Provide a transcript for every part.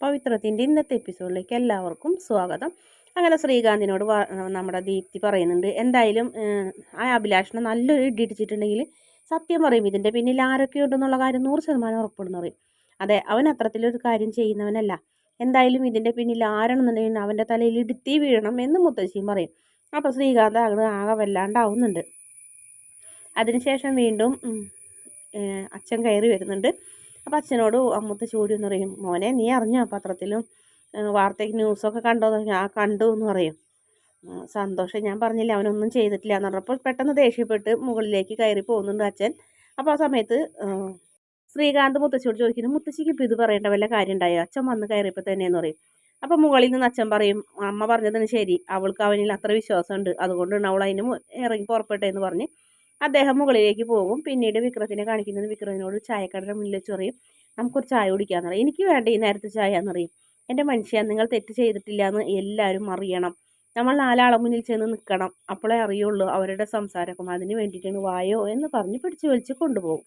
പവിത്രത്തിന്റെ ഇന്നത്തെ എപ്പിസോഡിലേക്ക് എല്ലാവർക്കും സ്വാഗതം. അങ്ങനെ ശ്രീകാന്തിനോട് നമ്മുടെ ദീപ്തി പറയുന്നുണ്ട് എന്തായാലും ആ അഭിലാഷിനെ നല്ലൊരു ഇടി ഇടിച്ചിട്ടുണ്ടെങ്കിൽ സത്യം പറയും ഇതിന്റെ പിന്നിൽ ആരൊക്കെ ഉണ്ടെന്നുള്ള കാര്യം നൂറ് ശതമാനം ഉറപ്പെടുന്നു പറയും. അതെ അവൻ അത്രത്തിലൊരു കാര്യം ചെയ്യുന്നവനല്ല. എന്തായാലും ഇതിന്റെ പിന്നിൽ ആരാണെന്നുണ്ടെങ്കിൽ അവന്റെ തലയിൽ ഇടുത്തി വീഴണം എന്ന് മുത്തശ്ശിയും പറയും. അപ്പോൾ ശ്രീകാന്ത് ആകെ ആകെ വല്ലാണ്ടാവുന്നുണ്ട്. അതിനുശേഷം വീണ്ടും അച്ഛൻ കയറി വരുന്നുണ്ട്. അപ്പോൾ അച്ഛനോട് അമ്മത്തെ ചൂടി എന്ന് പറയും മോനെ നീ അറിഞ്ഞോ പത്രത്തിലും വാർത്തയ്ക്ക് ന്യൂസൊക്കെ കണ്ടോ? എന്ന് ഞാൻ കണ്ടു എന്ന് പറയും. സന്തോഷം ഞാൻ പറഞ്ഞില്ല അവനൊന്നും ചെയ്തിട്ടില്ല എന്ന് പറഞ്ഞപ്പോൾ പെട്ടെന്ന് ദേഷ്യപ്പെട്ട് മുകളിലേക്ക് കയറി പോകുന്നുണ്ട് അച്ഛൻ. അപ്പോൾ ആ സമയത്ത് ശ്രീകാന്ത് മുത്തശ്ശിയോട് ചോദിക്കുന്നു മുത്തശ്ശിക്ക് ഇപ്പോൾ ഇത് പറയേണ്ട വല്ല കാര്യം ഉണ്ടായോ അച്ഛൻ വന്ന് കയറിയപ്പോൾ തന്നെയെന്ന് പറയും. അപ്പോൾ മുകളിൽ നിന്ന് അച്ഛൻ പറയും അമ്മ പറഞ്ഞതിന് ശരി അവൾക്ക് അവനിൽ അത്ര വിശ്വാസമുണ്ട് അതുകൊണ്ടാണ് അവൾ അതിന് ഇറങ്ങി പുറപ്പെട്ടേ എന്ന് പറഞ്ഞ് അദ്ദേഹം മുകളിലേക്ക് പോകും. പിന്നീട് വിക്രത്തിനെ കാണിക്കുന്നത് വിക്രത്തിനോട് ചായക്കടയുടെ മുന്നിൽ വെച്ച് പറയും നമുക്കൊരു ചായ കുടിക്കാന്ന് പറയും. എനിക്ക് വേണ്ട ഈ നേരത്തെ ചായ എന്നറിയും എന്റെ മനുഷ്യ നിങ്ങൾ തെറ്റ് ചെയ്തിട്ടില്ല എന്ന് എല്ലാവരും അറിയണം. നമ്മൾ നാലാളെ മുന്നിൽ ചെന്ന് നിൽക്കണം. അപ്പോഴേ അറിയുള്ളൂ അവരുടെ സംസാരമൊക്കെ അതിന് വേണ്ടിയിട്ടാണ് വായോ എന്ന് പറഞ്ഞ് പിടിച്ചു വലിച്ച് കൊണ്ടുപോകും.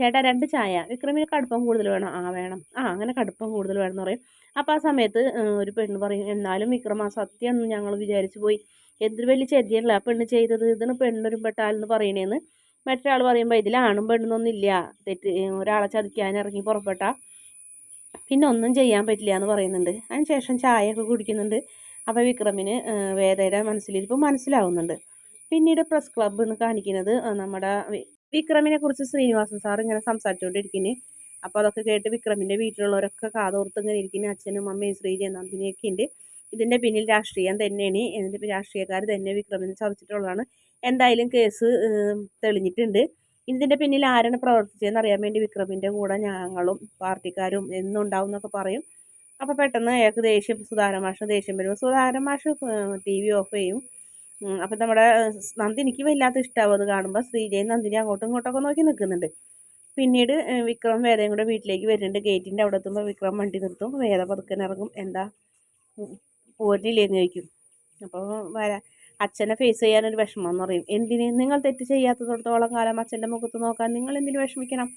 ചേട്ടാ രണ്ട് ചായ. വിക്രമിന് കടുപ്പം കൂടുതൽ വേണം. ആ വേണം. ആ അങ്ങനെ കടുപ്പം കൂടുതൽ വേണം എന്ന് പറയും. അപ്പോൾ ആ സമയത്ത് ഒരു പെണ്ണ് പറയും എന്നാലും വിക്രമ സത്യം എന്ന് ഞങ്ങൾ വിചാരിച്ചു പോയി. എന്തൊരു വലിയ ചെതിയല്ല ആ പെണ്ണ് ചെയ്തത്? ഇതിന് പെണ്ണൊരു പെട്ടാലെന്ന് പറയണേന്ന്. മറ്റൊരാൾ പറയുമ്പോൾ ഇതിലാണും പെണ്ണൊന്നുമില്ല തെറ്റ് ഒരാളെ ചതിക്കാൻ ഇറങ്ങി പുറപ്പെട്ട പിന്നെ ഒന്നും ചെയ്യാൻ പറ്റില്ല എന്ന് പറയുന്നുണ്ട്. അതിനുശേഷം ചായയൊക്കെ കുടിക്കുന്നുണ്ട്. അപ്പോൾ വിക്രമിന് വേദയുടെ മനസ്സിലിരിപ്പ് മനസ്സിലാവുന്നുണ്ട്. പിന്നീട് പ്രസ് ക്ലബ്ബ് എന്ന് കാണിക്കുന്നത് നമ്മുടെ വിക്രമിനെ കുറിച്ച് ശ്രീനിവാസൻ സാർ ഇങ്ങനെ സംസാരിച്ചുകൊണ്ടിരിക്കുന്നു അപ്പോൾ അതൊക്കെ കേട്ട് വിക്രമിന്റെ വീട്ടിലുള്ളവരൊക്കെ കാതോർത്ത് ഇങ്ങനെ ഇരിക്കുന്ന അച്ഛനും അമ്മയും ശ്രീജയ നന്ദിനിയൊക്കെ ഉണ്ട് ഇതിന്റെ പിന്നിൽ രാഷ്ട്രീയം തന്നെയാണ്. ഇതിന്റെ രാഷ്ട്രീയക്കാർ തന്നെ വിക്രമിനെ ചതിച്ചിട്ടുള്ളതാണ്. എന്തായാലും കേസ് തെളിഞ്ഞിട്ടുണ്ട്. ഇതിന്റെ പിന്നിൽ ആരാണ് പ്രവർത്തിച്ചതെന്ന് അറിയാൻ വേണ്ടി വിക്രമിന്റെ കൂടെ ഞങ്ങളും പാർട്ടിക്കാരും എന്നുണ്ടാവും എന്നൊക്കെ പറയും. അപ്പോൾ പെട്ടെന്ന് അയാൾക്ക് ദേഷ്യം സുധാകരൻ മാഷിന് ദേഷ്യം വരുമ്പോൾ സുധാകരൻ മാഷ് ടി വി ഓഫ് ചെയ്യും. അപ്പം നമ്മുടെ നന്ദിനിക്ക് വല്ലാത്ത ഇഷ്ടമാവും അത് കാണുമ്പോൾ ശ്രീജയും നന്ദിനി അങ്ങോട്ടും ഇങ്ങോട്ടൊക്കെ നോക്കി നിൽക്കുന്നുണ്ട് പിന്നീട് വിക്രം വേദയും കൂടെ വീട്ടിലേക്ക് വരുന്നുണ്ട്. ഗേറ്റിന്റെ അവിടെ എത്തുമ്പോൾ വിക്രം വണ്ടി നിർത്തും. വേദ പതുക്കൻ ഇറങ്ങും. എന്താ? പോരില്ലേന്ന് ചോദിക്കും. അപ്പോൾ വരാ. അച്ഛനെ ഫേസ് ചെയ്യാനൊരു വിഷമം എന്ന് പറയും. എന്തിന്? നിങ്ങൾ തെറ്റ് ചെയ്യാത്തതോടത്തോളം കാലം അച്ഛന്റെ മുഖത്ത് നോക്കാൻ നിങ്ങൾ എന്തിനു വിഷമിക്കണം?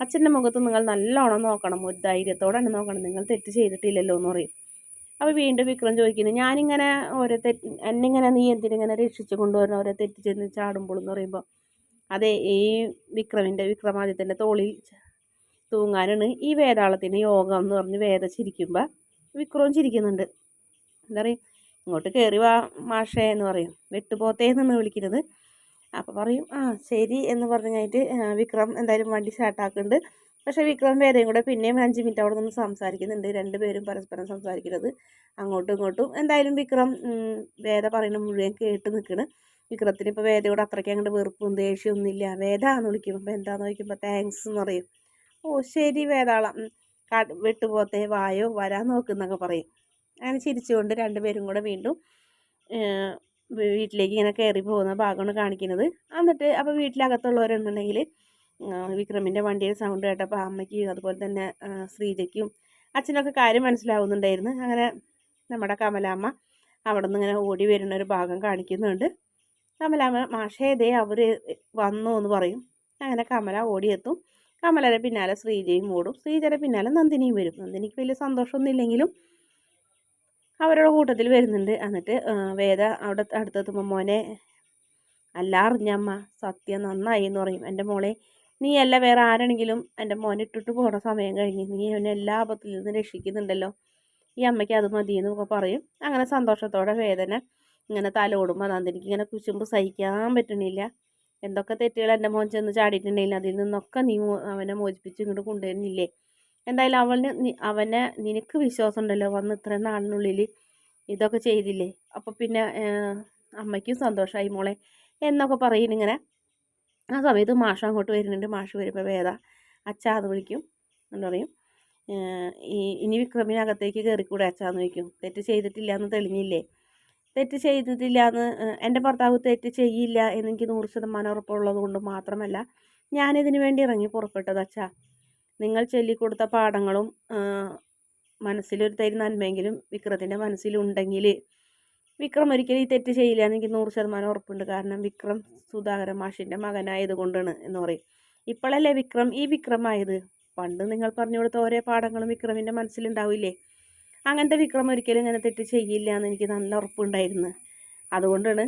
അച്ഛന്റെ മുഖത്ത് നിങ്ങൾ നല്ലോണം നോക്കണം. ഒരു ധൈര്യത്തോടെ തന്നെ നോക്കണം. നിങ്ങൾ തെറ്റ് ചെയ്തിട്ടില്ലല്ലോ എന്ന് പറയും. അപ്പോൾ വീണ്ടും വിക്രം ചോദിക്കുന്നു ഞാനിങ്ങനെ ഓരോ തെറ്റ് എന്നിങ്ങനെ നീ എന്തിനിങ്ങനെ രക്ഷിച്ച് കൊണ്ടുവരണം ഓരോ തെറ്റ് ചെന്ന് ചാടുമ്പോൾ എന്ന് പറയുമ്പോൾ അതെ ഈ വിക്രമിന്റെ വിക്രമാദിത്യന്റെ തോളിൽ തൂങ്ങാനാണ് ഈ വേതാളത്തിന് യോഗം എന്ന് പറഞ്ഞ് വേദ ചിരിക്കുമ്പോൾ വിക്രവും ചിരിക്കുന്നുണ്ട്. എന്താ പറയുക ഇങ്ങോട്ട് കയറി വാ മാഷേ എന്ന് പറയും. വെട്ടുപോത്തേ എന്നാണ് വിളിക്കുന്നത്. അപ്പോൾ പറയും ആ ശരി എന്ന് പറഞ്ഞു കഴിഞ്ഞിട്ട് വിക്രം എന്തായാലും വണ്ടി സ്റ്റാർട്ടാക്കുന്നുണ്ട് പക്ഷേ വിക്രം വേദയും കൂടെ പിന്നെയും അഞ്ച് മിനിറ്റ് അവിടെ നിന്ന് സംസാരിക്കുന്നുണ്ട്. രണ്ടുപേരും പരസ്പരം സംസാരിക്കുന്നത് അങ്ങോട്ടും ഇങ്ങോട്ടും. എന്തായാലും വിക്രം വേദ പറയുന്ന മുഴുവൻ കേട്ട് നിൽക്കണ്. വിക്രത്തിന് ഇപ്പോൾ വേദയോട് അത്രയ്ക്ക് അങ്ങോട്ട് വെറുപ്പും ദേഷ്യമൊന്നുമില്ല വേദ എന്ന് വിളിക്കുമ്പോൾ അപ്പോൾ എന്താണെന്ന് ചോദിക്കുമ്പോൾ താങ്ക്സ് എന്ന് പറയും. ഓ ശരി വേദാളം. വിട്ടുപോത്തേ വായോ വരാൻ നോക്കുന്നൊക്കെ പറയും. അങ്ങനെ ചിരിച്ചുകൊണ്ട് രണ്ടുപേരും കൂടെ വീണ്ടും വീട്ടിലേക്ക് ഇങ്ങനെ കയറി പോകുന്ന ഭാഗമാണ് കാണിക്കുന്നത്. എന്നിട്ട് അപ്പോൾ വീട്ടിലകത്തുള്ളവരുണ്ടെങ്കിൽ വിക്രമിന്റെ വണ്ടിയുടെ സൗണ്ട് കേട്ടപ്പോൾ അമ്മയ്ക്കും അതുപോലെ തന്നെ ശ്രീജയ്ക്കും അച്ഛനൊക്കെ കാര്യം മനസ്സിലാവുന്നുണ്ടായിരുന്നു. അങ്ങനെ നമ്മുടെ കമലാമ്മ അവിടെ നിന്ന് ഇങ്ങനെ ഓടി വരുന്ന ഒരു ഭാഗം കാണിക്കുന്നുണ്ട്. കമലാമ്മ മാഷേതേ അവർ വന്നു എന്ന് പറയും. അങ്ങനെ കമല ഓടിയെത്തും. കമലയുടെ പിന്നാലെ ശ്രീജയും ഓടും. ശ്രീജയുടെ പിന്നാലെ നന്ദിനിയും വരും. നന്ദിനിക്ക് വലിയ സന്തോഷമൊന്നും ഇല്ലെങ്കിലും അവരുടെ കൂട്ടത്തിൽ വരുന്നുണ്ട്. എന്നിട്ട് വേദ അവിടെ അടുത്തെത്തുമ്പോൾ മോനെ അല്ല അറിഞ്ഞമ്മ സത്യം നന്നായി എന്ന് പറയും. എന്റെ മോളെ നീ അല്ല വേറെ ആരാണെങ്കിലും എന്റെ മോനെ ഇട്ടിട്ട് പോണ സമയം കഴിഞ്ഞ് നീ അവനെ എല്ലാ ആപത്തിൽ നിന്ന് രക്ഷിക്കുന്നുണ്ടല്ലോ. ഈ അമ്മയ്ക്ക് അത് മതി എന്നൊക്കെ പറയും. അങ്ങനെ സന്തോഷത്തോടെ വേദന ഇങ്ങനെ തലോടുമ്പോൾ എനിക്ക് ഇങ്ങനെ കുശുമ്പ് സഹിക്കാൻ പറ്റണില്ല. എന്തൊക്കെ തെറ്റുകൾ എന്റെ മോൻ ചെന്ന് ചാടിയിട്ടുണ്ടെങ്കിൽ അതിൽ നിന്നൊക്കെ നീ അവനെ മോചിപ്പിച്ച് ഇങ്ങോട്ട് കൊണ്ടുവരുന്നില്ലേ? എന്തായാലും അവന് അവനെ നിനക്ക് വിശ്വാസം ഉണ്ടല്ലോ വന്ന് ഇത്രയും നാളിനുള്ളിൽ ഇതൊക്കെ ചെയ്തില്ലേ? അപ്പോൾ പിന്നെ അമ്മയ്ക്കും സന്തോഷമായി മോളെ. എന്നൊക്കെ പറയും ഇങ്ങനെ ആ സമയത്ത് മാഷ് അങ്ങോട്ട് വരുന്നുണ്ട്. മാഷ് വരുമ്പോൾ വേദ അച്ചാന്ന് വിളിക്കും എന്ന് പറയും. ഈ ഇനി വിക്രമിനകത്തേക്ക് കയറിക്കൂടെ അച്ഛാന്ന് ചോദിക്കും. തെറ്റ് ചെയ്തിട്ടില്ല എന്ന് തെളിഞ്ഞില്ലേ? തെറ്റ് ചെയ്തിട്ടില്ല എന്ന് എന്റെ ഭർത്താവ് തെറ്റ് ചെയ്യില്ല എന്നെനിക്ക് നൂറ് ശതമാനം ഉറപ്പുള്ളത് കൊണ്ട് മാത്രമല്ല ഞാനിതിന് വേണ്ടി ഇറങ്ങി പുറപ്പെട്ടത് അച്ഛാ. നിങ്ങൾ ചൊല്ലിക്കൊടുത്ത പാഠങ്ങളും മനസ്സിലൊരു തരി നന്മയെങ്കിലും വിക്രത്തിന്റെ മനസ്സിലുണ്ടെങ്കിൽ വിക്രം ഒരിക്കലും ഈ തെറ്റ് ചെയ്യില്ല എന്ന് എനിക്ക് നൂറ് ശതമാനം ഉറപ്പുണ്ട്. കാരണം വിക്രം സുധാകര മാഷിന്റെ മകനായതുകൊണ്ടാണ് എന്ന് പറയും. ഇപ്പോഴല്ലേ വിക്രം ഈ വിക്രമായത് പണ്ട് നിങ്ങൾ പറഞ്ഞു കൊടുത്ത ഓരോ പാഠങ്ങളും വിക്രമിന്റെ മനസ്സിലുണ്ടാവില്ലേ? അങ്ങനത്തെ വിക്രം ഒരിക്കലും ഇങ്ങനെ തെറ്റ് ചെയ്യില്ല എന്ന് എനിക്ക് നല്ല ഉറപ്പുണ്ടായിരുന്നു. അതുകൊണ്ടാണ്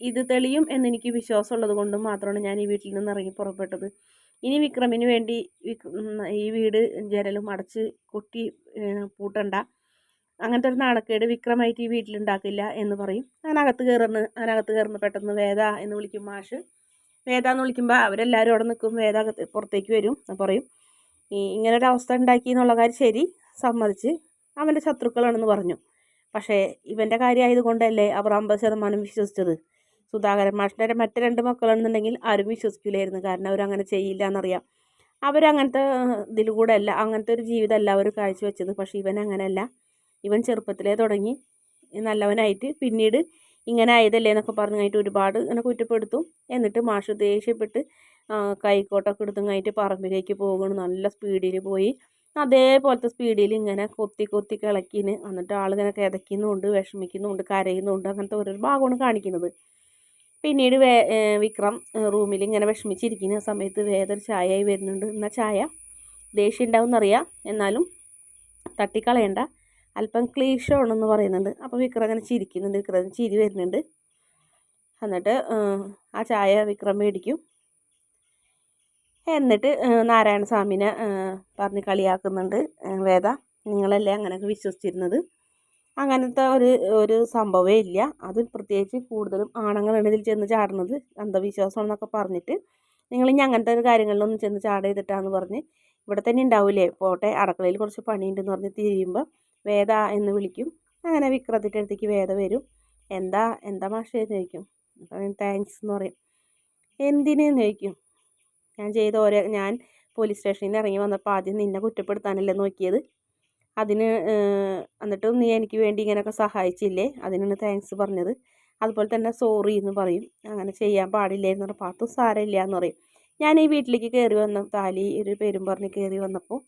ഇത് തെളിയും എന്നെനിക്ക് വിശ്വാസമുള്ളത് കൊണ്ടും മാത്രമാണ് ഞാൻ ഈ വീട്ടിൽ നിന്ന് ഇറങ്ങി പുറപ്പെട്ടത്. ഇനി വിക്രമിന് വേണ്ടി ഈ വീട് ജനലും അടച്ച് കൊട്ടി പൂട്ടണ്ട. അങ്ങനത്തെ ഒരു നാണക്കേട് വിക്രമായിട്ട് ഈ വീട്ടിലുണ്ടാക്കില്ല എന്ന് പറയും. അതിനകത്ത് കയറുന്ന അതിനകത്ത് കയറുന്ന പെട്ടെന്ന് വേദ എന്ന് വിളിക്കും മാഷ്. വേദ എന്ന് വിളിക്കുമ്പോൾ അവരെല്ലാവരും അവിടെ നിൽക്കും വേദ പുറത്തേക്ക് വരും പറയും. ഈ ഇങ്ങനൊരവസ്ഥ ഉണ്ടാക്കി എന്നുള്ള കാര്യം ശരി സമ്മതിച്ച് അവന്റെ ശത്രുക്കളാണെന്ന് പറഞ്ഞു. പക്ഷേ ഇവന്റെ കാര്യമായതുകൊണ്ടല്ലേ അവർ അമ്പത് ശതമാനം വിശ്വസിച്ചത്? സുധാകരൻ മാഷിന്റെ മറ്റു രണ്ട് മക്കളാണെന്നുണ്ടെങ്കിൽ ആരും വിശ്വസിക്കില്ലായിരുന്നു. കാരണം അവരങ്ങനെ ചെയ്യില്ല എന്നറിയാം. അവരങ്ങനത്തെ ഇതിൽ കൂടെ അല്ല അങ്ങനത്തെ ഒരു ജീവിതമല്ല അവർ കാഴ്ചവെച്ചത്. പക്ഷേ ഇവൻ അങ്ങനെയല്ല. ഇവൻ ചെറുപ്പത്തിലേ തുടങ്ങി. നല്ലവനായിട്ട് പിന്നീട് ഇങ്ങനെ ആയതല്ലേ എന്നൊക്കെ പറഞ്ഞു കഴിഞ്ഞിട്ട് ഒരുപാട് ഇങ്ങനെ കുറ്റപ്പെടുത്തും. എന്നിട്ട് മാഷ് ദേഷ്യപ്പെട്ട് കൈക്കോട്ടൊക്കെ എടുത്തും കഴിഞ്ഞിട്ട് പറമ്പിലേക്ക് പോകണം നല്ല സ്പീഡിൽ പോയി. അതേപോലത്തെ സ്പീഡിൽ ഇങ്ങനെ കൊത്തി കൊത്തി കിളക്കിന്. എന്നിട്ട് ആളിങ്ങനെ കിതയ്ക്കുന്നുണ്ട് വിഷമിക്കുന്നുണ്ട് കരയുന്നുണ്ട്. അങ്ങനത്തെ ഓരോരു ഭാഗമാണ് കാണിക്കുന്നത്. പിന്നീട് വേ വിക്രം റൂമിൽ ഇങ്ങനെ വിഷമിച്ചിരിക്കുന്ന സമയത്ത് വേദൊരു ചായയായി വരുന്നുണ്ട്. എന്നാൽ ചായ? ദേഷ്യം ഉണ്ടാവും എന്നറിയാം എന്നാലും തട്ടിക്കളയണ്ട. അല്പം ക്ലീഷോണെന്ന് പറയുന്നുണ്ട്. അപ്പോൾ വിക്രം അങ്ങനെ ചിരിക്കുന്നുണ്ട്. വിക്രം ചിരി വരുന്നുണ്ട്. എന്നിട്ട് ആ ചായ വിക്രം മേടിക്കും. എന്നിട്ട് നാരായണ സ്വാമിനെ പറഞ്ഞ് കളിയാക്കുന്നുണ്ട് വേദ. നിങ്ങളല്ലേ അങ്ങനെയൊക്കെ വിശ്വസിച്ചിരുന്നത്. അങ്ങനത്തെ ഒരു ഒരു സംഭവമേ ഇല്ല. അത് പ്രത്യേകിച്ച് കൂടുതലും ആണുങ്ങളാണ് ഇതിൽ ചെന്ന് ചാടുന്നത്. അന്ധവിശ്വാസമാണെന്നൊക്കെ പറഞ്ഞിട്ട് നിങ്ങൾ ഇനി അങ്ങനത്തെ ഒരു കാര്യങ്ങളിലൊന്നും ചെന്ന് ചാടരുതിട്ടാന്ന് പറഞ്ഞ് ഇവിടെ തന്നെ ഉണ്ടാവില്ലേ പോട്ടെ അടുക്കളയിൽ കുറച്ച് പണിയുണ്ടെന്ന് പറഞ്ഞ് തിരിയുമ്പോൾ വേദ എന്ന് വിളിക്കും. അങ്ങനെ വിക്രത്തിന്റെ അടുത്തേക്ക് വേദ വരും. എന്താ എന്താ മാഷേ എന്ന് ചോദിക്കും. താങ്ക്സ് എന്ന് പറയും. എന്തിനെന്ന് ചോദിക്കും. ഞാൻ ചെയ്ത ഓരോ ഞാൻ പോലീസ് സ്റ്റേഷനിൽ നിന്ന് ഇറങ്ങി വന്നപ്പോൾ ആദ്യം നിന്നെ കുറ്റപ്പെടുത്താനല്ലേ നോക്കിയത്. അതിന് എന്നിട്ടും നീ എനിക്ക് വേണ്ടി ഇങ്ങനെയൊക്കെ സഹായിച്ചില്ലേ? അതിനാണ് താങ്ക്സ് പറഞ്ഞത്. അതുപോലെ തന്നെ സോറി എന്ന് പറയും. അങ്ങനെ ചെയ്യാൻ പാടില്ലായിരുന്നു പറഞ്ഞാൽ അതും സാരമില്ല എന്ന് പറയും. ഞാൻ ഈ വീട്ടിലേക്ക് കയറി വന്ന താലി ഒരു പേരും പറഞ്ഞ് കയറി വന്നപ്പോൾ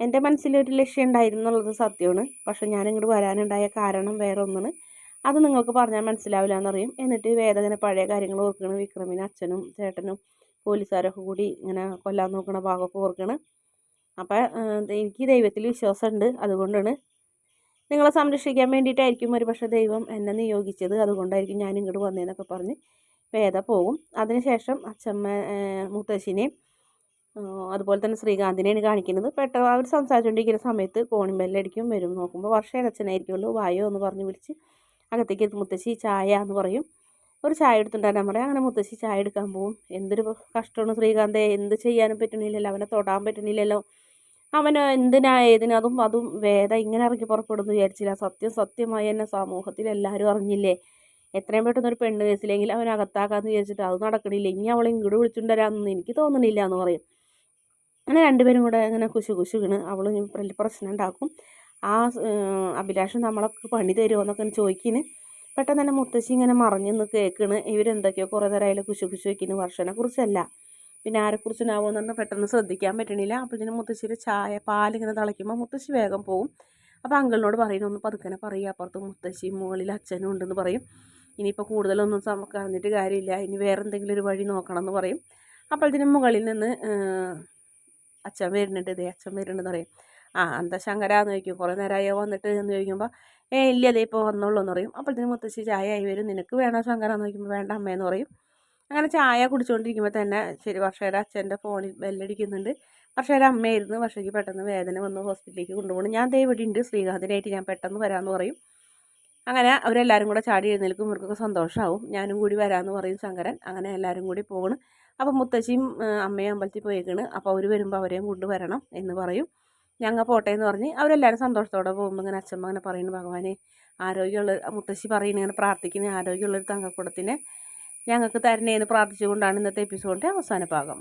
എന്റെ മനസ്സിലൊരു ലക്ഷ്യം ഉണ്ടായിരുന്നു എന്നുള്ളത് സത്യമാണ്. പക്ഷെ ഞാൻ ഇങ്ങോട്ട് വരാനുണ്ടായ കാരണം വേറെ ഒന്നാണ്. അത് നിങ്ങൾക്ക് പറഞ്ഞാൽ മനസ്സിലാവില്ല എന്നറിയും. എന്നിട്ട് വേദന പഴയ കാര്യങ്ങൾ ഓർക്കണം. വിക്രമിന് അച്ഛനും ചേട്ടനും പോലീസുകാരൊക്കെ കൂടി ഇങ്ങനെ കൊല്ലാൻ നോക്കണ ഭാഗമൊക്കെ ഓർക്കണം. അപ്പം എനിക്ക് ദൈവത്തിൽ വിശ്വാസമുണ്ട്. അതുകൊണ്ടാണ് നിങ്ങളെ സംരക്ഷിക്കാൻ വേണ്ടിയിട്ടായിരിക്കും ഒരു പക്ഷേ ദൈവം എന്നെ നിയോഗിച്ചത്. അതുകൊണ്ടായിരിക്കും ഞാൻ ഇങ്ങോട്ട് വന്നതെന്നൊക്കെ പറഞ്ഞ് വേദ പോകും. അതിനുശേഷം അച്ഛമ്മ മുത്തശ്ശിനെയും അതുപോലെ തന്നെ ശ്രീകാന്തിനെയാണ് കാണിക്കുന്നത്. പെട്ടെന്ന് അവർ സംസാരിച്ചുകൊണ്ടിരിക്കുന്ന സമയത്ത് കോണിമ്പല്ലടിക്കും വരും. നോക്കുമ്പോൾ വർഷയുടെ അച്ഛനായിരിക്കുമല്ലോ വായോ എന്ന് പറഞ്ഞ് വിളിച്ച് അകത്തേക്ക് മുത്തശ്ശി ചായ എന്ന് പറയും. ഒരു ചായ എടുത്തുണ്ടാകാൻ പറയാം അങ്ങനെ മുത്തശ്ശി ചായ എടുക്കാൻ പോകും എന്തൊരു കഷ്ടമാണ് ശ്രീകാന്തെ എന്ത് ചെയ്യാനും പറ്റണില്ലല്ലോ അവനെ തൊടാൻ പറ്റണില്ലല്ലോ. അവന് എന്തിനാ ഏതിനാ? അതും അതും വേദ ഇങ്ങനെ ഇറങ്ങി പുറപ്പെടുന്നു വിചാരിച്ചില്ല. സത്യം സത്യമായി എന്നെ സമൂഹത്തിൽ എല്ലാവരും അറിഞ്ഞില്ലേ? എത്രയും പെട്ടെന്ന് ഒരു പെണ്ണ് കേസിലെങ്കിൽ അവൻ വിചാരിച്ചിട്ട് അത് നടക്കണില്ല. ഇനി അവളെ ഇങ്ങോട്ട് വിളിച്ചുകൊണ്ടുവരാമെന്ന് എനിക്ക് തോന്നണില്ല എന്ന് പറയും. അങ്ങനെ രണ്ടുപേരും കൂടെ ഇങ്ങനെ കുശു കുശു വീണ് അവൾ പ്രശ്നം ഉണ്ടാക്കും ആ അഭിലാഷം നമ്മളൊക്കെ പണി തരുമോ എന്നൊക്കെ ചോദിക്കിന്. പെട്ടെന്ന് തന്നെ മുത്തശ്ശി ഇങ്ങനെ മറിഞ്ഞു നിന്ന് കേൾക്കണ് ഇവരെന്തൊക്കെയോ കുറേ നേരം അതിൽ കുശു കുശു വയ്ക്കുന്നു വർഷനെ കുറിച്ചല്ല. പിന്നെ ആരെക്കുറിച്ചിനാവുമെന്ന് പറഞ്ഞാൽ പെട്ടെന്ന് ശ്രദ്ധിക്കാൻ പറ്റണില്ല. അപ്പോൾ ഇതിന് മുത്തശ്ശിയുടെ ചായ പാലിങ്ങനെ തിളയ്ക്കുമ്പോൾ മുത്തശ്ശി വേഗം പോകും അപ്പോൾ അങ്കിളിനോട് പറയുന്നു ഒന്ന് പതുക്കനെ പറയുക അപ്പുറത്ത് മുത്തശ്ശി മുകളിൽ അച്ഛനും ഉണ്ടെന്ന് പറയും. ഇനിയിപ്പോൾ കൂടുതലൊന്നും നമുക്ക് അറിഞ്ഞിട്ട് കാര്യമില്ല. ഇനി വേറെ എന്തെങ്കിലും ഒരു വഴി നോക്കണം എന്ന് പറയും. അപ്പോൾ ഇതിന് മുകളിൽ നിന്ന് അച്ഛൻ വരുന്നുണ്ട് ദേ അച്ഛൻ വരുന്നുണ്ടെന്ന് പറയും. ആ എന്താ ശങ്കരാന്ന് ചോദിക്കും. കുറേ നേരമായോ വന്നിട്ട് എന്ന് ചോദിക്കുമ്പോൾ ഏ ഇല്ല അതേ ഇപ്പോൾ വന്നോളൂ എന്ന് പറയും. അപ്പോഴത്തേനും മുത്തശ്ശി ചായ ആയി വരും. നിനക്ക് വേണോ ശങ്കരാന്ന് ചോദിക്കുമ്പോൾ വേണ്ട അമ്മയെന്ന് പറയും. അങ്ങനെ ചായ കുടിച്ചുകൊണ്ടിരിക്കുമ്പോൾ തന്നെ ശരി വർഷയുടെ അച്ഛന്റെ ഫോണിൽ ബെല്ലടിക്കുന്നുണ്ട്. വർഷയുടെ അമ്മയായിരുന്നു. വർഷയ്ക്ക് പെട്ടെന്ന് വേദന വന്ന് ഹോസ്പിറ്റലിലേക്ക് കൊണ്ടുപോകണം ഞാൻ ദേ ഇവിടെ ഉണ്ട്. ശ്രീകാന്തിനായിട്ട് ഞാൻ പെട്ടെന്ന് വരാമെന്ന് പറയും. അങ്ങനെ അവരെല്ലാവരും കൂടെ ചാടി എഴുന്നേൽക്കും. ഇവർക്കൊക്കെ സന്തോഷമാവും ഞാനും കൂടി വരാമെന്ന് പറയും ശങ്കരൻ. അങ്ങനെ എല്ലാവരും കൂടി പോകണം അപ്പോൾ മുത്തശ്ശിയും അമ്മയും അമ്പലത്തിൽ പോയേക്കാണ്. അപ്പോൾ അവർ വരുമ്പോൾ അവരെയും കൊണ്ടുവരണം എന്ന് പറയും. ഞങ്ങൾ പോട്ടെ എന്ന് പറഞ്ഞ് അവരെല്ലാവരും സന്തോഷത്തോടെ പോകുമ്പോൾ ഇങ്ങനെ അച്ഛമ്മ അങ്ങനെ പറയുന്നു ഭഗവാനെ ആരോഗ്യമുള്ള മുത്തശ്ശി പറയുന്നത് ഇങ്ങനെ പ്രാർത്ഥിക്കുന്ന ആരോഗ്യമുള്ളൊരു തങ്കക്കുടത്തിനെ ഞങ്ങൾക്ക് തരണേന്ന് പ്രാർത്ഥിച്ചുകൊണ്ടാണ് ഇന്നത്തെ എപ്പിസോഡിന്റെ അവസാന ഭാഗം.